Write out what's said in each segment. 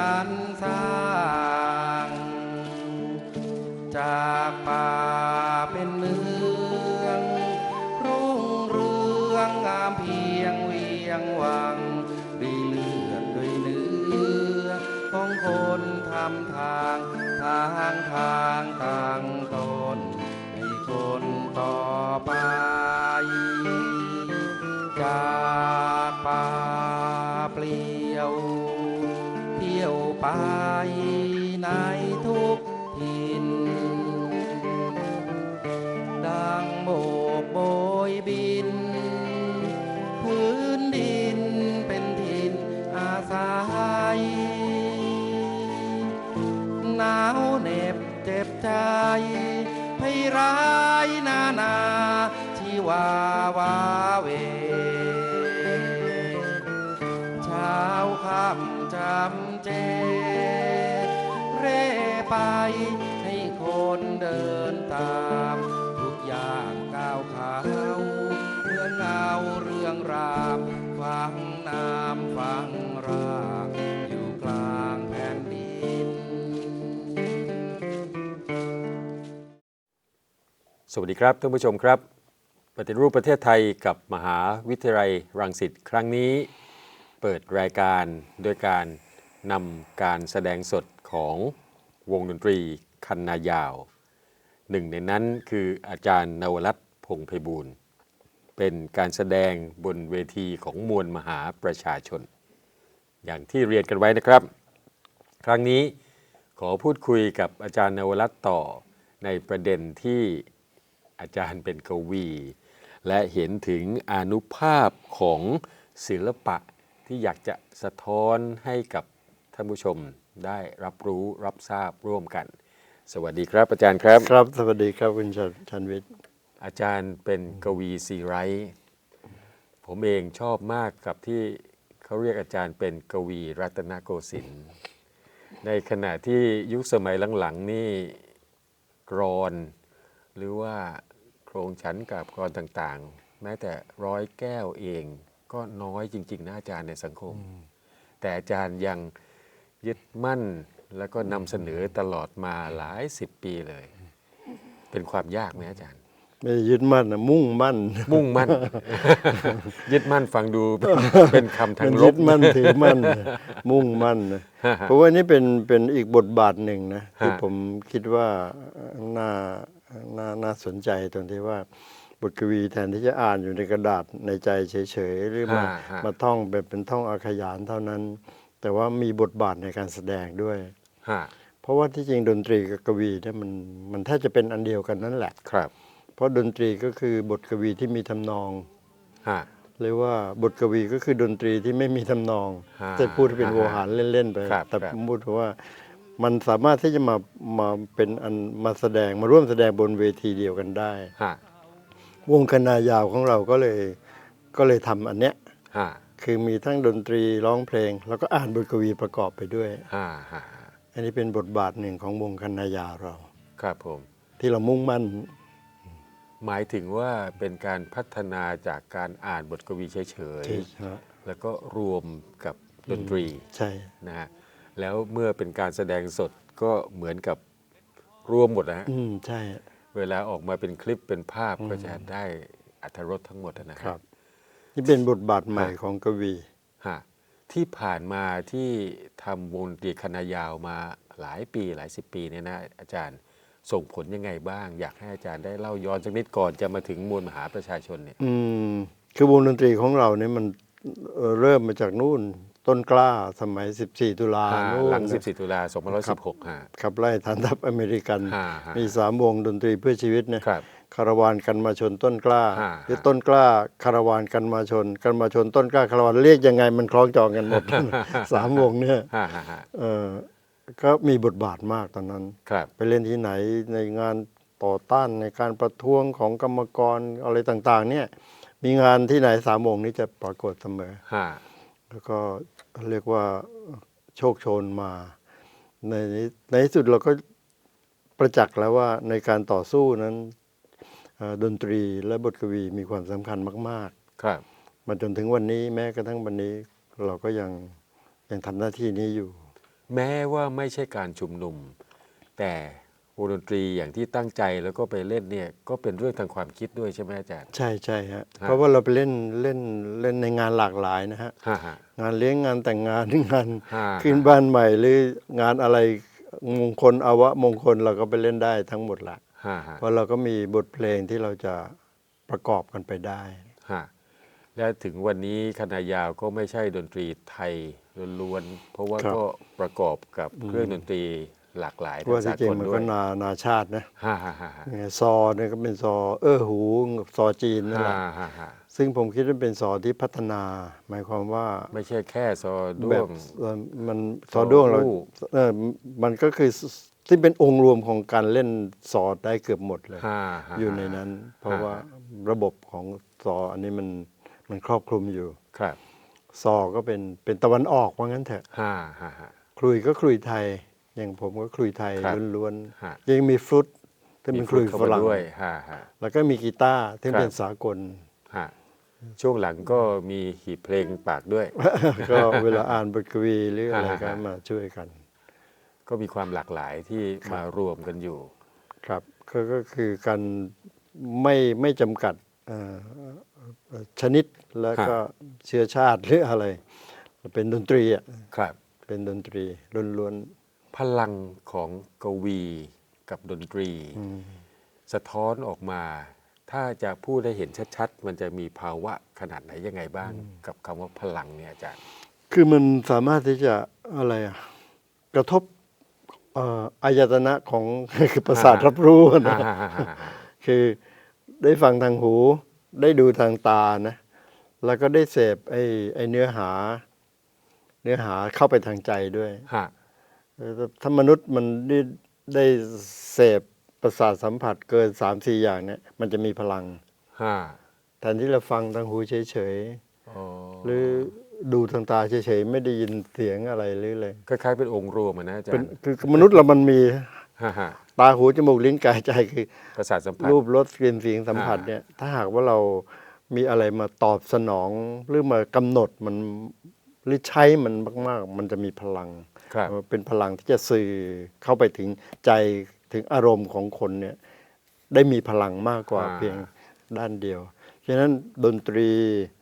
พันสร้างจากป่าเป็นเมือง รุ่งเรืองงามเพียงเวียงวังด้วยเลือดด้วยเนื้อของคนทำทางทางทางต่างตนให้คนต่อไปจากป่าเปลี ไปในทุกทิน ดังโบกโบยบิน พื้นดินเป็นถิ่นอาศัยหนาวเหน็บเจ็บใจให้ร้ายนานา ที่วาวาเว เจเร่ไปให้คนเดินตาม ทุกอย่างก้าวขาเหมือนเงาเรื่องรามฟังน้ำฟังรากอยู่กลางแผ่นดิน สวัสดีครับท่านผู้ชมครับ ปฏิรูปประเทศไทยกับมหาวิทยาลัยรังสิตครั้งนี้เปิดรายการโดยการ นำการแสดงสดของวงดนตรีคันนายาว หนึ่งในนั้นคืออาจารย์นวรัตน์พงไพบูลย์เป็นการแสดงบนเวทีของมวลมหาประชาชน อย่างที่เรียนกันไว้นะครับ ครั้งนี้ขอพูดคุยกับอาจารย์นวรัตน์ต่อในประเด็นที่อาจารย์เป็นกวี และเห็นถึงอนุภาพของศิลปะที่อยากจะสะท้อนให้กับ ท่านผู้ชมได้รับรู้รับทราบร่วมกัน สวัสดีครับอาจารย์ครับ ครับ สวัสดีครับคุณชันชันวิทย์ อาจารย์เป็นกวีซีไรต์ผมเองชอบมากกับที่เขาเรียกอาจารย์เป็นกวีรัตนโกสินทร์ในขณะที่ยุคสมัยหลังๆนี่กรอน หรือว่าโครงฉันกับกรอนต่างๆ แม้แต่ร้อยแก้วเองก็น้อยจริง ๆนะอาจารย์ในสังคม แต่อาจารย์ยัง ยึดมั่นแล้วก็นำเสนอตลอดมาหลายสิบปีเลย เป็นความยากไหมอาจารย์ ไม่ได้ยึดมั่นนะมุ่งมั่นมุ่งมั่น ยึดมั่นฟังดูเป็นเป็นคำทามังนลยึบ ดมั่นถือมั่นนะมุ่งมั่นนะเพราะว่านี่เป็นเป็นอีกบทบาทหนึ่งนะที่ฮะ ผมคิดว่าน่าน่าน่าสนใจตรงที่ว่า บทกวีแทนที่จะอ่านอยู่ในกระดาษในใจเฉยๆหรือมาฮะฮะ มาท่องแบบเป็นท่องอาขยานเท่านั้น แต่ว่ามีบทบาทในการแสดงด้วย ฮะเพราะว่าที่จริงดนตรีกับกวีเนี่ยมันมันแทบจะเป็นอันเดียวกันนั่นแหละ ครับเพราะดนตรีก็คือบทกวีที่มีทำนอง ฮะหรือว่าบทกวีก็คือดนตรีที่ไม่มีทำนองฮะจะพูดให้เป็นโวหารเล่น ๆ ไป ครับแต่ครับ พูดว่ามันสามารถที่จะมามาเป็นอันมาแสดงมาร่วมแสดงบนเวทีเดียวกันได้ ฮะวงคณายาวของเราก็เลยก็เลยทำอันเนี้ยฮะ คือมีทั้งดนตรีร้องเพลง แล้วก็อ่านบทกวีประกอบไปด้วยฮะฮะอันนี้เป็นบทบาทหนึ่งของวงคณายาวเรา ครับผม ที่เรามุ่งมั่น หมายถึงว่าเป็นการพัฒนาจากการอ่านบทกวีเฉยที่ๆแล้วก็รวมกับดนตรีใช่ นะฮะแล้วเมื่อเป็นการแสดงสดก็เหมือนกับรวมหมดนะฮะ อืม ใช่ เวลาออกมาเป็นคลิปเป็นภาพก็จะได้อัธรสทั้งหมดนะฮะครับ นี่เป็นบทบาทใหม่ฮะของกวีฮะที่ผ่านมาที่ทำวงดนตรีคณะยาวมาหลายปีหลายสิบปีเนี่ยนะอาจารย์ส่งผลยังไงบ้าง อยากให้อาจารย์ได้เล่าย้อนสักนิดก่อนจะมาถึงมวลมหาประชาชนเนี่ยอืมคือวงดนตรีของเราเนี่ยมันเอ่อเริ่มมาจากนู่นต้นกล้าสมัย 14 ตุลาอ่านู่นหลังนะ14 ตุลา2516ฮะขับไล่ฐานทัพอเมริกันฮะฮะมีสามวงดนตรีเพื่อชีวิตเนี่ย ครับคาราวานกันมาชนต้นกล้าฮะหรือต้นกล้าคาราวานกันมาชน กันมาชนต้นกล้าคาราวานเรียกยังไงมันคล้องจองกันหมด สามวงเนี่ยฮะฮะฮะเออก็มีบทบาทมากตอนนั้น ครับ ไปเล่นที่ไหนในงานต่อต้านในการประท้วงของกรรมกรอะไรต่างๆ เนี่ย มีงานที่ไหนสามวงนี้จะปรากฏเสมอฮะแล้วก็เรียกว่าโชคโชนมา ในนี้ในที่สุดเราก็ประจักษ์แล้วว่าในการต่อสู้นั้นเอ่อ ดนตรีและบทกวีมีความสำคัญมากครับๆมาจนถึงวันนี้แม้กระทั่งวันนี้เราก็ยังยังทำหน้าที่นี้อยู่ แม้ว่าไม่ใช่การชุมนุม แต่วงดนตรีอย่างที่ตั้งใจแล้วก็ไปเล่นเนี่ยก็เป็นเรื่องทางความคิดด้วยใช่ไหมอาจารย์ ใช่ใช่ฮะฮะเพราะว่าเราไปเล่นเล่นเล่นในงานหลากหลายนะฮะฮ่าฮ่างานเลี้ยงงานแต่งงานงานฮ่าขึ้นบ้านใหม่หรืองานอะไรมงคลอาวะมงคลเราก็ไปเล่นได้ทั้งหมดละฮ่าฮ่า เพราะเราก็มีบทเพลงที่เราจะประกอบกันไปได้ฮ่าและถึงวันนี้คณะยาวก็ไม่ใช่ดนตรีไทยล้วนๆเพราะว่าครับก็ประกอบกับเครื่องดนตรีหลากหลายเพราะว่าทางที่สาจริงมันกลด้วก็ยนานาชาตินะฮ่าฮ่าฮ่าฮ่าอย่างซอเนี่ยก็เป็นซอเออหูซอจีนนั่นแหละฮ่าฮ่าฮ่าซึ่งผมคิดว่าเป็นซอที่พัฒนา หมายความว่าไม่ใช่แค่ซอด้แบวบงเอ่อมันซอด้วงเราซออู้เออมันก็คือ ที่เป็นองค์รวมของการเล่นซอได้เกือบหมดเลยฮ่าฮ่าอยู่ในนั้น เพราะว่าระบบของซออันนี้มันมันครอบคลุมอยู่ครับซอก็เป็นเป็นตะวันออกว่างั้นเถอะฮ่าฮ่าฮ่าคลุยก็คลุยไทย อย่างผมก็คลุยไทยครับล้วนฮะๆยังมีฟลุตที่เป็นคลุยเข้าฝมารั่งด้วยฮ่าฮ่าแล้วก็มีกีตาร์ที่ครับเป็นสากลฮะช่วงหลังก็มีหีบเพลงปากด้วย ก็เวลาอ่านบทกวีหรืออะไรฮะก็ฮะมาช่วยกัน ก็มีความหลากหลายที่มารวมกันอยู่ ครับก็ก็คือการไม่ไม่จำกัดเอ่อเอ่อชนิดแล้วก็เชื้อชาติหรืออะไร เป็นดนตรีอะครับเป็นดนตรีล้วนพลังของกวีกับดนตรี สะท้อนออกมา ถ้าจะพูดให้เห็นชัดๆ มันจะมีภาวะขนาดไหนยังไงบ้าง กับคำว่าพลังเนี่ยอาจารย์ๆคือมันสามารถที่จะอะไรอะกระทบ เอ่ออายตนะของ คือประสาทรับรู้นะฮ่าฮ่าฮ่าฮ่าคือได้ฟังทางหู ได้ดูทางตานะแล้วก็ได้เสพไอ้ไอ้เนื้อหา เนื้อหาเข้าไปทางใจด้วยฮะเออถ้ามนุษย์มันได้ได้เสพประสาทสัมผัสเกินสามสี่อย่างเนี่ยมันจะมีพลัง ฮะแทนที่เราฟังทางหูเฉยอ๋อๆหรือ ดูทางตาเฉยๆไม่ได้ยินเสียงอะไรหรือเลยคล้ายๆเป็นองค์รวมอะนะอาจารเป็นย์คือคือมนุษย์เรามันมีฮ่าฮ่าตาหูจมูกลิ้นกายใจคือประสาทสัมผัส รูปรสกลิ่นเสียงสัมผัสอ่า เนี่ยถ้าหากว่าเรามีอะไรมาตอบสนอง หรือมากำหนดมันหรือใช้มันมากๆ มันจะมีพลัง ครับ เป็นพลังที่จะสื่อเข้าไปถึงใจถึงอารมณ์ของคนเนี่ยได้มีพลังมากกว่าอ่า เพียงด้านเดียว ฉะนั้นดนตรีเอ่อ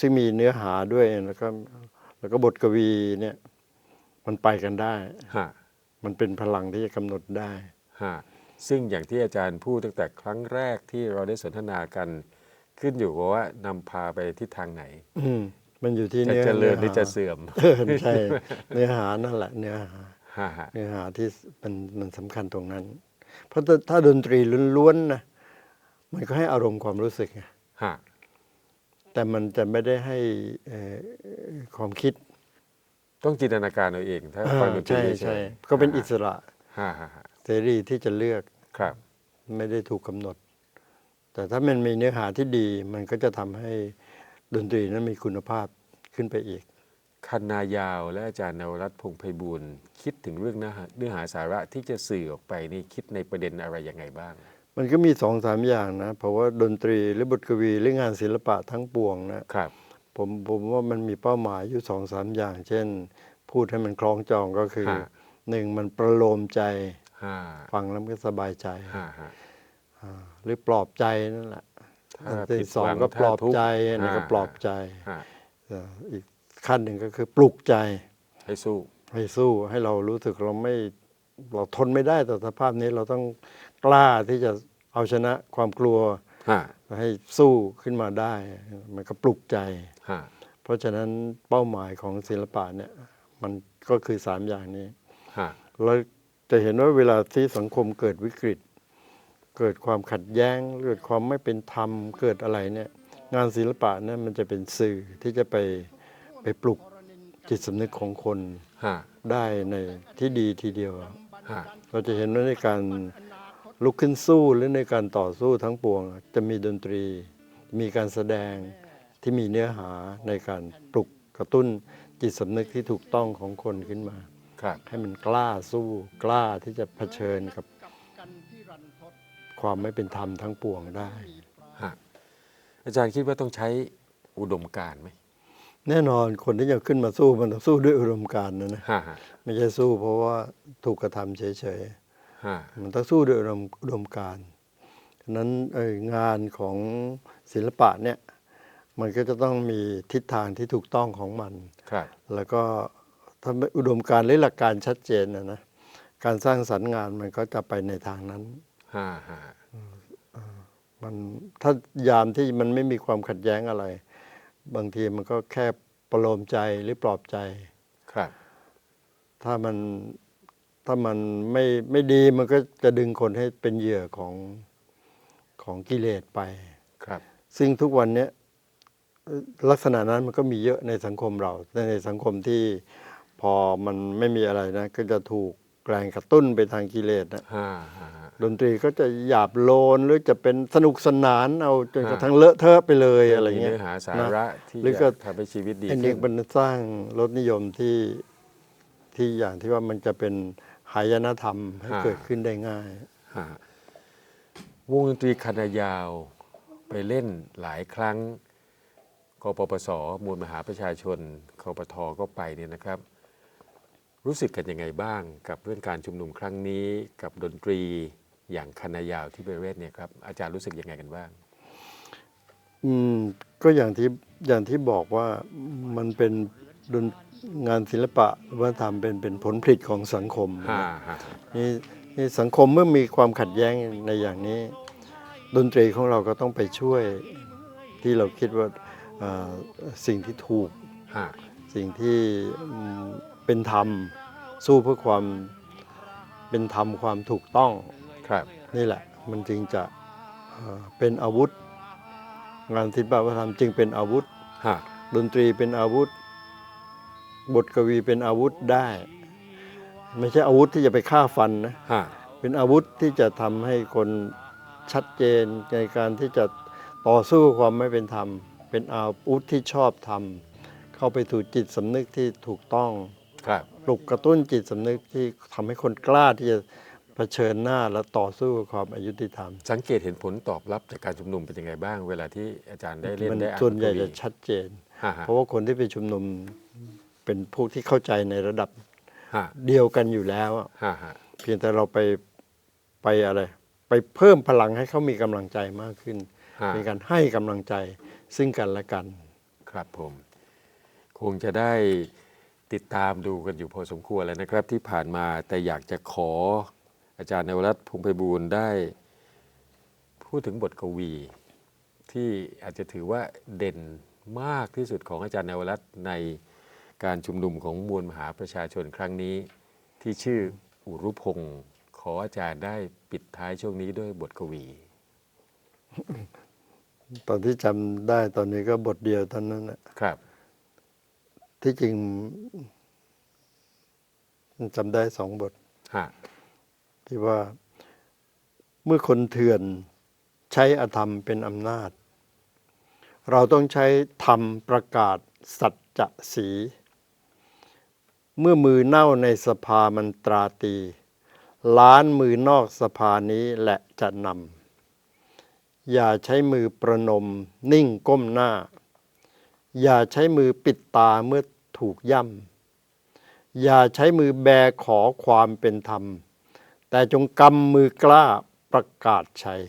ซึ่งมีเนื้อหาด้วยแล้วก็แล้วก็บทกวีเนี่ยมันไปกันได้ ฮะมันเป็นพลังที่จะกำหนดได้ ฮะซึ่งอย่างที่อาจารย์พูดตั้งแต่ครั้งแรกที่เราได้สนทนากันขึ้นอยู่กับว่านำพาไปทิศทางไหน อืมมันอยู่ที่จะเนื้อเจริญหนื้รือจะเสื่อมเออใช่เนื้อหานั่นแหละเนื้อหา ฮะฮะ เนื้อหาที่มันมันสำคัญตรงนั้น เพราะถ้าถ้าดนตรีล้วนๆนะมันก็ให้อารมณ์ความรู้สึกไงฮะ แต่มันจะไม่ได้ให้เอ่อความคิดต้องจินตนาการเอาเองถ้าอ่าฟังดนตรีใช่เฉใช่ยๆก็เป็นอิสระฮะฮะฮะเสรีที่จะเลือกครับ ไม่ได้ถูกกำหนด แต่ถ้ามันมีเนื้อหาที่ดีมันก็จะทำให้ดนตรีนั้นมีคุณภาพขึ้นไปอีกคันนายาวและอาจารย์นวรัตน์พงษ์ไพบูลย์คิดถึงเรื่องเนื้อหาเนื้อหาสาระที่จะสื่อออกไปนี่คิดในประเด็นอะไรยังไงบ้าง มันก็มีสองสามอย่างนะเพราะว่าดนตรีหรือบทกวีหรืองานศิลปะทั้งปวงนะครับผมผมว่ามันมีเป้าหมายอยู่สองสามอย่าง เช่น พูดให้มันคล้องจองก็คือฮะ หนึ่งมันประโลมใจฮะฟังแล้วมันก็สบายใจฮะฮะ อ่าหรือปลอบใจนั่นแหละถ้าอันที่ผิดสองหวังก็ปลอบถ้าทุกข์ใจอันนี้ก็อ่าปลอบใจฮะเอ่ออีกขั้นหนึ่งก็คือปลุกใจ ให้สู้ ให้สู้ให้เรารู้สึกเราไม่ เราทนไม่ได้ต่อสภาพนี้เราต้องกล้าที่จะเอาชนะความกลัวฮะให้สู้ขึ้นมาได้ มันก็ปลุกใจ ฮะเพราะฉะนั้นเป้าหมายของศิลปะเนี่ย มันก็คือสามอย่างนี้ ฮะเราจะเห็นว่าเวลาที่สังคมเกิดวิกฤต เกิดความขัดแย้ง เกิดความไม่เป็นธรรม เกิดอะไรเนี่ย งานศิลปะเนี่ยมันจะเป็นสื่อที่จะไปไปปลุกจิตสำนึกของคนฮะได้ในที่ดีทีเดียวฮะ เราจะเห็นว่าในการลุกขึ้นสู้หรือในการต่อสู้ทั้งปวง จะมีดนตรี มีการแสดงที่มีเนื้อหาในการปลุกกระตุ้นจิตสำนึกที่ถูกต้องของคนขึ้นมาครับให้มันกล้าสู้กล้าที่จะเผชิญกับความไม่เป็นธรรมทั้งปวงได้ฮะอาจารย์คิดว่าต้องใช้อุดมการณ์ไหม แน่นอนคนที่จะขึ้นมาสู้มันต้องสู้ด้วยอุดมการณ์นะนะฮะฮะไม่ใช่สู้เพราะว่าถูกกระทำเฉยฮะมันต้องสู้ด้วยอุดมอุดมการณ์ฉะนั้นเอ่องานของศิลปะเนี่ยมันก็จะต้องมีทิศทางที่ถูกต้องของมันครับแล้วก็ถ้าอุดมการณ์หรือหลักการชัดเจนนะนะการสร้างสรรค์งานมันก็จะไปในทางนั้นฮะฮะมันถ้ายามที่มันไม่มีความขัดแย้งอะไร บางทีมันก็แค่ประโลมใจหรือปลอบใจ ครับ ถ้ามันถ้ามันไม่ไม่ดีมันก็จะดึงคนให้เป็นเหยื่อของของกิเลสไป ครับ ซึ่งทุกวันเนี้ยเอ่อลักษณะนั้นมันก็มีเยอะในสังคมเราในสังคมที่พอมันไม่มีอะไรนะ ก็จะถูกแรงกระตุ้นไปทางกิเลสนะฮะฮะฮะ ดนตรีก็จะหยาบโลนหรือจะเป็นสนุกสนานเอาจนกระฮะทั่งเลอะเทอะไปเลยอะไรมีเงี้ยเนื้อหาสานะระที่หรือก็จะทำให้ชีวิตดีอันขึ้นี้นมันสร้างรสนิยมที่ที่อย่างที่ว่ามันจะเป็นหายนธรรมให้เกิดขึ้นได้ง่ายฮะวงดนตรีคณะยาวไปเล่นหลายครั้งกปปสมูลมหาประชาชนคปทก็ไปเนี่ยนะครับ รู้สึกกันยังไงบ้างกับเรื่องการชุมนุมครั้งนี้กับดนตรี อย่างคณะยาวที่ไปเล่นเนี่ยครับอาจารย์รู้สึกยังไงกันบ้าง อืมก็อย่างที่อย่างที่บอกว่ามันเป็นดนงานศิลปะวัฒนธรรมเป็นเป็นผลผลิตของสังคมฮะฮะนี่นี่สังคมเมื่อมีความขัดแย้งในอย่างนี้ ดนตรีของเราก็ต้องไปช่วยที่เราคิดว่าเอ่อสิ่งที่ถูกฮะสิ่งที่อืมเป็นธรรม สู้เพื่อความเป็นธรรมความถูกต้อง ครับ นี่แหละ มันจึงจะเอ่อเป็นอาวุธ งานศิลปวัฒนธรรมจึงเป็นอาวุธฮะดนตรีเป็นอาวุธ บทกวีเป็นอาวุธได้ ไม่ใช่อาวุธที่จะไปฆ่าฟันนะฮะเป็นอาวุธที่จะทำให้คนชัดเจนในการที่จะต่อสู้ความไม่เป็นธรรม เป็นอาวุธที่ชอบทำเข้าไปถูกจิตสำนึกที่ถูกต้องครับปลุกกระตุ้นจิตสำนึกที่ทำให้คนกล้าที่จะ เผชิญหน้าและต่อสู้กับความอายุติธรรม สังเกตเห็นผลตอบรับจากการชุมนุมเป็นยังไงบ้าง เวลาที่อาจารย์ได้เล่นมันได้อ่านส่วนใหญ่บทกวีจะชัดเจนฮะฮะเพราะว่าคนที่ไปชุมนุมเป็นพวกที่เข้าใจในระดับฮะเดียวกันอยู่แล้วอะฮะฮะเพียงแต่เราไปไปอะไร ไปเพิ่มพลังให้เขามีกำลังใจมากขึ้นฮะเป็นการให้กำลังใจซึ่งกันและกัน ครับผม คงจะได้ติดตามดูกันอยู่พอสมควรแล้วนะครับ ที่ผ่านมาแต่อยากจะขอ อาจารย์นวรัตน์พงษ์ไพบูลย์ได้พูดถึงบทกวี ที่อาจจะถือว่าเด่นมากที่สุดของอาจารย์นวรัตน์ในการชุมนุมของมวลมหาประชาชนครั้งนี้ ที่ชื่ออุรุพงศ์ขออาจารย์ได้ปิดท้ายช่วงนี้ด้วยบทกวี ตอนที่จำได้ตอนนี้ก็บทเดียวเท่านั้นนะครับ ที่จริงจำได้สองบทฮะ ที่ว่าเมื่อคนเถื่อนใช้อธรรมเป็นอำนาจ เราต้องใช้ธรรมประกาศสัจจะสี เมื่อมือเน่าในสภามันตราตี ล้านมือนอกสภานี้แหละจะนำอย่าใช้มือประนมนิ่งก้มหน้า อย่าใช้มือปิดตาเมื่อถูกย่ำอย่าใช้มือแบขอความเป็นธรรม แต่จงกำมือกล้าประกาศชัย